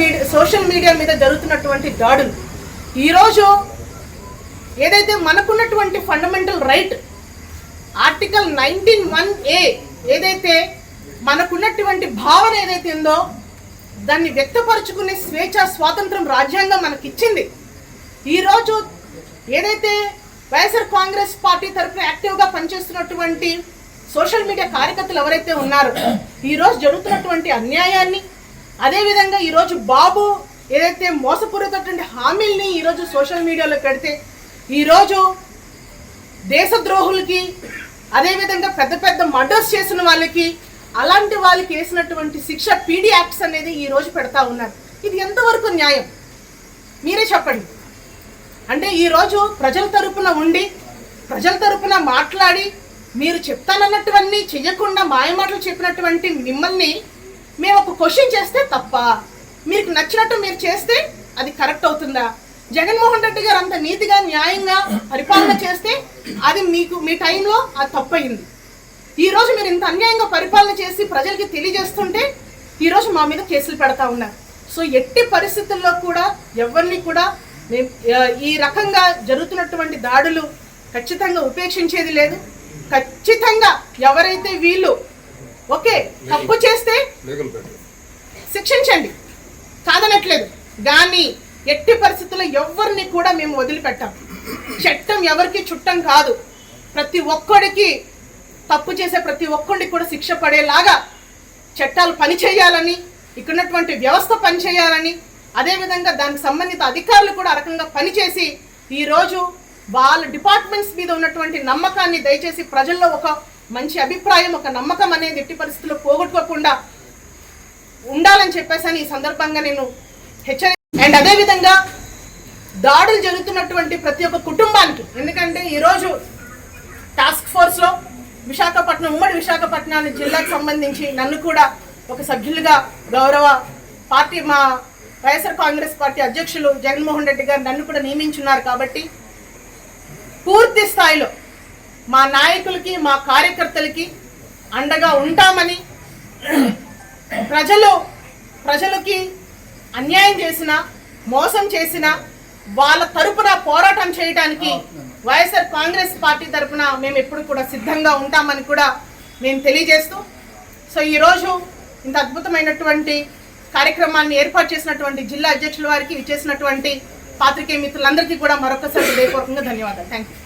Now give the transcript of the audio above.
మీద social media మీద జరుగుతున్నటువంటి దాడులు. ఈరోజు ఏదైతే మనకున్నటువంటి fundamental right article nineteen one A ఏదైతే మనకున్నటువంటి భావన ఏదైతే ఉందో దాన్ని వ్యక్తపరచుకునే స్వేచ్ఛ స్వాతంత్రం రాజ్యాంగం మనకి ఇచ్చింది ఈరోజు ఏదైతే వైఎస్ఆర్ కాంగ్రెస్ పార్టీ తరఫున యాక్టివ్గా పనిచేస్తున్నటువంటి సోషల్ మీడియా కార్యకర్తలు ఎవరైతే ఉన్నారో ఈరోజు జరుగుతున్నటువంటి అన్యాయాన్ని అదేవిధంగా ఈరోజు బాబు ఏదైతే మోసపూరితటువంటి హామీల్ని ఈరోజు సోషల్ మీడియాలో పెడితే ఈరోజు దేశద్రోహులకి అదేవిధంగా పెద్ద పెద్ద మర్డర్స్ చేసిన వాళ్ళకి అలాంటి వాళ్ళకి వేసినటువంటి శిక్ష పీడీ యాక్ట్స్ అనేది ఈ రోజు పెడతా ఉన్నారు. ఇది ఎంతవరకు న్యాయం? మీరే చెప్పండి. అంటే ఈరోజు ప్రజల తరపున ఉండి ప్రజల తరపున మాట్లాడి మీరు చెప్తానన్నటువన్నీ చెయ్యకుండా మాయమాటలు చెప్పినటువంటి మిమ్మల్ని మేము ఒక క్వశ్చన్ చేస్తే తప్ప. మీకు నచ్చినట్టు మీరు చేస్తే అది కరెక్ట్ అవుతుందా? జగన్మోహన్ రెడ్డి గారు అంత నీతిగా న్యాయంగా పరిపాలన చేస్తే అది మీకు మీ టైంలో అది తప్పయింది. ఈరోజు మీరు ఇంత అన్యాయంగా పరిపాలన చేసి ప్రజలకి తెలియజేస్తుంటే ఈ రోజు మా మీద కేసులు పెడతా ఉన్నారు. సో ఎట్టి పరిస్థితుల్లో కూడా ఎవరిని కూడా మేము ఈ రకంగా జరుగుతున్నటువంటి దాడులు ఖచ్చితంగా ఉపేక్షించేది లేదు. ఖచ్చితంగా ఎవరైతే వీళ్ళు ఓకే తప్పు చేసి శిక్షించండి. కాదనట్లేదు. కానీ ఎట్టి పరిస్థితుల్లో ఎవరిని కూడా మేము వదిలిపెట్టాం. చట్టం ఎవరికి చుట్టం కాదు. ప్రతి ఒక్కడికి తప్పు చేసే ప్రతి ఒక్కడికి కూడా శిక్ష పడేలాగా చట్టాలు పనిచేయాలని ఇక్కడ ఉన్నటువంటి వ్యవస్థ పనిచేయాలని అదేవిధంగా దానికి సంబంధిత అధికారులు కూడా రకంగా పనిచేసి ఈరోజు వాళ్ళ డిపార్ట్మెంట్స్ మీద ఉన్నటువంటి నమ్మకాన్ని దయచేసి ప్రజల్లో ఒక మంచి అభిప్రాయం ఒక నమ్మకం అనేది ఎట్టి పరిస్థితుల్లో పోగొట్టుకోకుండా ఉండాలని చెప్పేసి ఈ సందర్భంగా నేను హెచ్చరి అండ్ అదేవిధంగా దాడులు జరుగుతున్నటువంటి ప్రతి ఒక్క కుటుంబానికి. ఎందుకంటే ఈరోజు టాస్క్ ఫోర్స్లో విశాఖపట్నం ఉమ్మడి విశాఖపట్నం జిల్లాకు సంబంధించి నన్ను కూడా ఒక సభ్యులుగా గౌరవ పార్టీ మా వైఎస్ఆర్ కాంగ్రెస్ పార్టీ అధ్యక్షులు జగన్మోహన్ రెడ్డి గారు నన్ను కూడా నియమించున్నారు కాబట్టి పూర్తి స్థాయిలో మా నాయకులకి మా కార్యకర్తలకి అండగా ఉంటామని ప్రజలు ప్రజలకి అన్యాయం చేసిన మోసం చేసిన వాళ్ళ తరపున పోరాటం చేయడానికి వైఎస్ఆర్ కాంగ్రెస్ పార్టీ తరపున మేము ఎప్పుడు కూడా సిద్ధంగా ఉంటామని కూడా మేము తెలియజేస్తూ సో ఈరోజు ఇంత అద్భుతమైనటువంటి కార్యక్రమాన్ని ఏర్పాటు చేసినటువంటి జిల్లా అధ్యక్షుల వారికి ఇచ్చేసినటువంటి పాత్రికేయ మిత్రులందరికీ కూడా మరొకసారి హృదయపూర్వకంగా ధన్యవాదాలు. Thank you